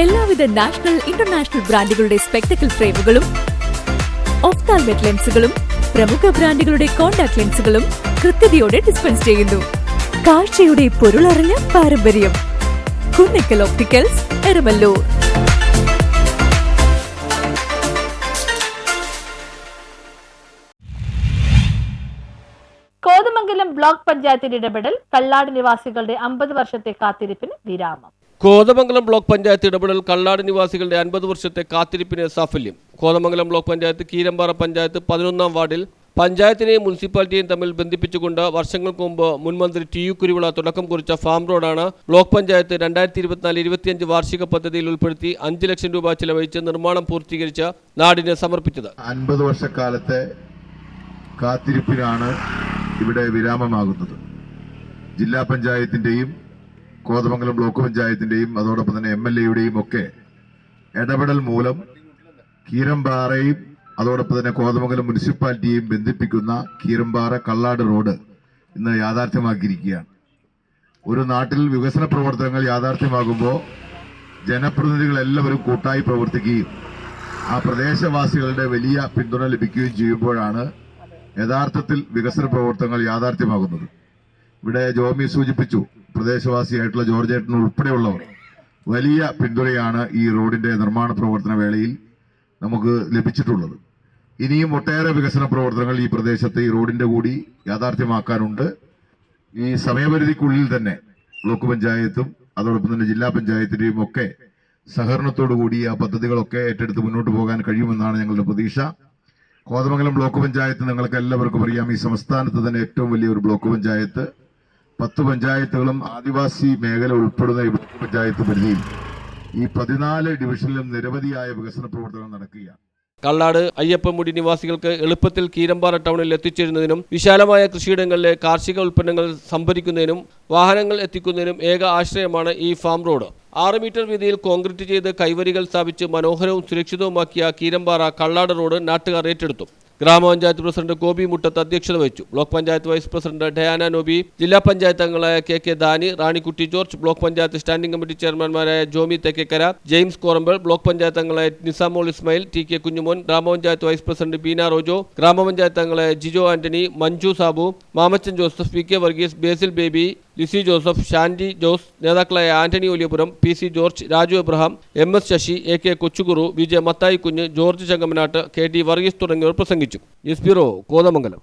എല്ലാവിധ national international ബ്രാൻഡുകളുടെ spectacle ഫ്രെയിമുകളും ഓഫ്താൽമെറ്റ് ലെൻസുകളും പ്രമുഖ ബ്രാൻഡുകളുടെ കോൺടാക്ട് ലെൻസുകളും കൃത്യതയോടെ ഡിസ്പെൻസ് ചെയ്യുന്നു. കാഴ്ചയുടെ പൊരുളറിഞ്ഞ പാരമ്പര്യം. കുന്നിക്കൽ ഓപ്റ്റിക്കൽസ് എരമല്ലൂർ. കോതമംഗലം ബ്ലോക്ക് പഞ്ചായത്തിന്റെ ഇടപെടൽ കല്ലാട് നിവാസികളുടെ അമ്പത് വർഷത്തെ കാത്തിരിപ്പിന് വിരാമം. കോതമംഗലം ബ്ലോക്ക് പഞ്ചായത്ത് ഇടപെടൽ കള്ളാട് നിവാസികളുടെ അൻപത് വർഷത്തെ കാത്തിരിപ്പിന് സാഫല്യം. കോതമംഗലം ബ്ലോക്ക് പഞ്ചായത്ത് കീരമ്പാറ പഞ്ചായത്ത് പതിനൊന്നാം വാർഡിൽ പഞ്ചായത്തിനെയും മുനിസിപ്പാലിറ്റിയെയും തമ്മിൽ ബന്ധിപ്പിച്ചുകൊണ്ട് വർഷങ്ങൾക്ക് മുമ്പ് മുൻമന്ത്രി ടി യു കുരുവിള തുടക്കം കുറിച്ച ഫാം റോഡാണ് ബ്ലോക്ക് പഞ്ചായത്ത് രണ്ടായിരത്തി ഇരുപത്തിനാല് ഇരുപത്തിയഞ്ച് വാർഷിക പദ്ധതിയിൽ ഉൾപ്പെടുത്തി അഞ്ച് ലക്ഷം രൂപ ചിലവഴിച്ച് നിർമ്മാണം പൂർത്തീകരിച്ച് നാടിന് സമർപ്പിച്ചത്. അൻപത് വർഷക്കാലത്തെ കാത്തിരിപ്പിനാണ് ഇവിടെ വിരാമമാകുന്നത്. ജില്ലാ പഞ്ചായത്തിന്റെയും കോതമംഗലം ബ്ലോക്ക് പഞ്ചായത്തിന്റെയും അതോടൊപ്പം തന്നെ എം എൽ എയുടെയും ഒക്കെ ഇടപെടൽ മൂലം കീരമ്പാറയും അതോടൊപ്പം തന്നെ കോതമംഗലം മുനിസിപ്പാലിറ്റിയെയും ബന്ധിപ്പിക്കുന്ന കീരമ്പാറ കള്ളാട് റോഡ് ഇന്ന് യാഥാർത്ഥ്യമാക്കിയിരിക്കുകയാണ്. ഒരു നാട്ടിൽ വികസന പ്രവർത്തനങ്ങൾ യാഥാർത്ഥ്യമാകുമ്പോൾ ജനപ്രതിനിധികളെല്ലാവരും കൂട്ടായി പ്രവർത്തിക്കുകയും ആ പ്രദേശവാസികളുടെ വലിയ പിന്തുണ ലഭിക്കുകയും ചെയ്യുമ്പോഴാണ് യഥാർത്ഥത്തിൽ വികസന പ്രവർത്തനങ്ങൾ യാഥാർത്ഥ്യമാകുന്നത്. ഇവിടെ ജോമി സൂചിപ്പിച്ചു പ്രദേശവാസിയായിട്ടുള്ള ജോർജ് ഏട്ടൻ ഉൾപ്പെടെയുള്ളവർ വലിയ പിന്തുണയാണ് ഈ റോഡിന്റെ നിർമ്മാണ പ്രവർത്തന വേളയിൽ നമുക്ക് ലഭിച്ചിട്ടുള്ളത്. ഇനിയും ഒട്ടേറെ വികസന പ്രവർത്തനങ്ങൾ ഈ പ്രദേശത്ത് ഈ റോഡിന്റെ കൂടി യാഥാർത്ഥ്യമാക്കാനുണ്ട്. ഈ സമയപരിധിക്കുള്ളിൽ തന്നെ ബ്ലോക്ക് പഞ്ചായത്തും അതോടൊപ്പം തന്നെ ജില്ലാ പഞ്ചായത്തിന്റെയും ഒക്കെ സഹകരണത്തോടു കൂടി ആ പദ്ധതികളൊക്കെ ഏറ്റെടുത്ത് മുന്നോട്ട് പോകാൻ കഴിയുമെന്നാണ് ഞങ്ങളുടെ പ്രതീക്ഷ. കോതമംഗലം ബ്ലോക്ക് പഞ്ചായത്ത് നിങ്ങൾക്ക് എല്ലാവർക്കും അറിയാം ഈ സംസ്ഥാനത്ത് തന്നെ ഏറ്റവും വലിയ ഒരു ബ്ലോക്ക് പഞ്ചായത്ത്. പത്ത് പഞ്ചായത്തുകളും ആദിവാസി മേഖല ഉൾപ്പെടുന്ന ഈ ബ്ലോക്ക് പഞ്ചായത്ത് പരിധിയിൽ ഈ പതിനാല് ഡിവിഷനിലും നിരവധിയായ വികസന പ്രവർത്തനങ്ങൾ നടക്കുകയാണ്. കള്ളാട് അയ്യപ്പമുടി നിവാസികൾക്ക് എളുപ്പത്തിൽ കീരമ്പാറ ടൗണിൽ എത്തിച്ചേരുന്നതിനും വിശാലമായ കൃഷിയിടങ്ങളിലെ കാർഷിക ഉൽപ്പന്നങ്ങൾ സംഭരിക്കുന്നതിനും വാഹനങ്ങൾ എത്തിക്കുന്നതിനും ഏക ആശ്രയമാണ് ഈ ഫാം റോഡ്. ആറ് മീറ്റർ വീതിയിൽ കോൺക്രീറ്റ് ചെയ്ത് കൈവരികൾ സ്ഥാപിച്ച് മനോഹരവും സുരക്ഷിതവുമാക്കിയ കീരമ്പാറ കള്ളാട് റോഡ് നാട്ടുകാർ ഏറ്റെടുത്തു. ഗ്രാമപഞ്ചായത്ത് പ്രസിഡന്റ് ഗോപി മുട്ടത്ത് അധ്യക്ഷത വഹിച്ചു. Block panchayat vice president Diana Nobi ജില്ലാ പഞ്ചായത്ത് അംഗങ്ങളായ K K Dani Ranikkutty George block panchayat standing committee ചെയർമാൻമാരായ Jomy Thekkekara James Korambal block panchayat അംഗങ്ങളായ Nisamol Ismail T K Kunjumon gramapanchayat vice president Beena Rojo gramapanchayat അംഗങ്ങളായ Jijo Antony Manju Sabu Mamachan Joseph P K Varghese Basil Baby Lissy Joseph Shandy Jose നേതാക്കളായ Antony Oliyapuram P C George Raju Abraham M S Sasi A K Kochukuru V J Mathai Kunju George Chengamanattu K T Varghese തുടങ്ങിയവർ പ്രസംഗിച്ചു. News bureau Kothamangalam.